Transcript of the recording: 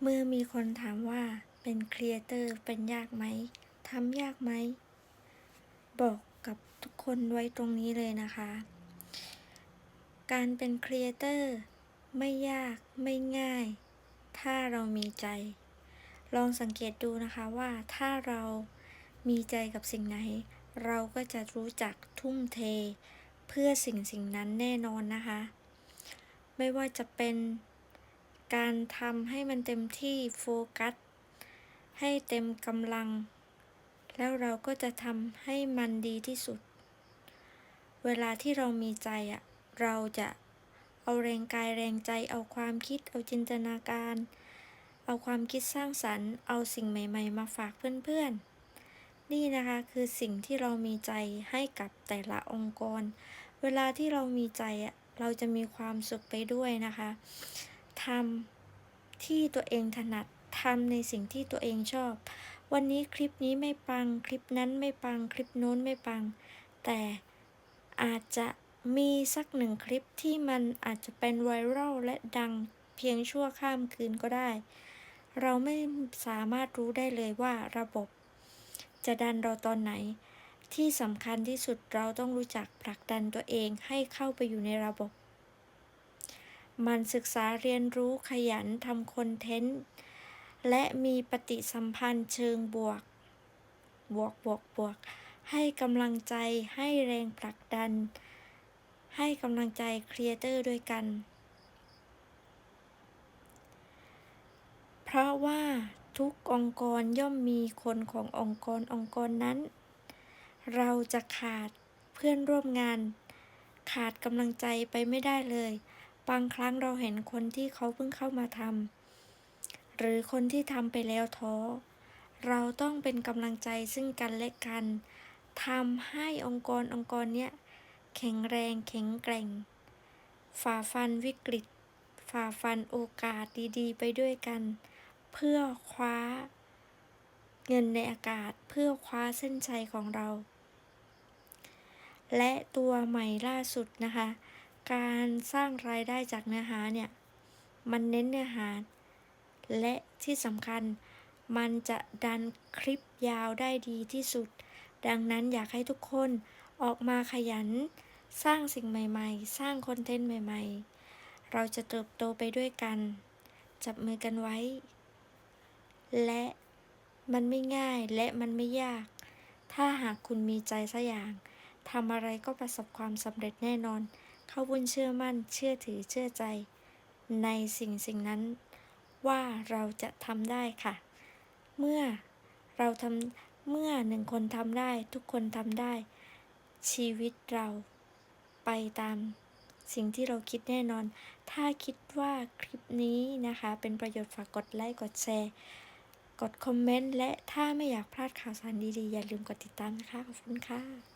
เมื่อมีคนถามว่าเป็นครีเอเตอร์เป็นยากไหมทำยากไหม บอกกับทุกคนไว้ตรงนี้เลยนะคะ การเป็นครีเอเตอร์ไม่ยากไม่ง่าย ถ้าเรามีใจ ลองสังเกตดูนะคะว่าถ้าเรามีใจกับสิ่งไหน เราก็จะรู้จักทุ่มเท เพื่อสิ่งสิ่งนั้นแน่นอนนะคะ ไม่ว่าจะเป็น การทำให้มันเต็มที่โฟกัส ให้เต็มกำลัง แล้วเราก็จะทำให้มันดีที่สุด เวลาที่เรามีใจอะเราจะเอาแรงกายแรงใจ เอาความคิด เอาจินตนาการ เอาความคิดสร้างสรรค์ เอาสิ่งใหม่ ๆ มาฝากเพื่อนๆ นี่นะคะคือสิ่งที่เรามีใจให้กับแต่ละองค์กร เวลาที่เรามีใจอะเราจะมีความสุขไปด้วยนะคะทำ ที่ตัวเองถนัดทำในสิ่งที่ตัวเองชอบ วันนี้คลิปนี้ไม่ปัง คลิปนั้นไม่ปัง คลิปโน้นไม่ปัง แต่อาจจะมีสักหนึ่งคลิปที่มันอาจจะเป็นไวรัลและดังเพียงชั่วข้ามคืนก็ได้ เราไม่สามารถรู้ได้เลยว่าระบบ จะดันเราตอนไหน ที่สำคัญที่สุดเราต้องรู้จักผลักดันตัวเองให้เข้าไปอยู่ในระบบ มันศึกษาเรียนรู้ขยันทำคอนเทนต์ และมีปฏิสัมพันธ์เชิงบวก บวกบวกบวก ให้กำลังใจให้แรงผลักดัน ให้กำลังใจครีเอเตอร์ด้วยกัน เพราะว่าทุกองค์กรย่อมมีคนขององค์กรองค์กรนั้น เราจะขาดเพื่อนร่วมงาน ขาดกำลังใจไปไม่ได้เลย บางครั้งเราเห็นคนที่เขาเพิ่งเข้ามาทำหรือคนที่ทำไปแล้วท้อ เราต้องเป็นกำลังใจซึ่งกันและกันทำให้องค์กรองค์กรเนี้ยแข็งแรงแข็งแกร่ง ฝ่าฟันวิกฤต ฝ่าฟันโอกาสดีๆ ไปด้วยกัน เพื่อคว้า เงินในอากาศเพื่อคว้าเส้นชัยของเรา และตัวใหม่ล่าสุดนะคะ การสร้างรายได้จากเนื้อหาเนี่ย มันเน้นเนื้อหา และที่สำคัญมันจะดันคลิปยาวได้ดีที่สุด ดังนั้นอยากให้ทุกคนออกมาขยัน สร้างสิ่งใหม่ๆ สร้างคอนเทนต์ใหม่ ๆ เราจะเติบโตไปด้วยกัน จับมือกันไว้ และมันไม่ง่ายและมันไม่ยาก ถ้าหากคุณมีใจสักอย่างทำอะไรก็ประสบความสำเร็จแน่นอน เขาบุญเชื่อมั่นเชื่อถือเชื่อใจ ในสิ่งสิ่งนั้นว่าเราจะทำได้ค่ะ เมื่อเราทำเมื่อหนึ่งคนทำได้ ทุกคนทำได้ ชีวิตเราไปตามสิ่งที่เราคิดแน่นอน ถ้าคิดว่าคลิปนี้นะคะ เป็นประโยชน์ฝากกดไลค์ กดแชร์ กดคอมเมนต์ และถ้าไม่อยากพลาดข่าวสารดีๆ อย่าลืมกดติดตามนะคะ ขอบคุณค่ะ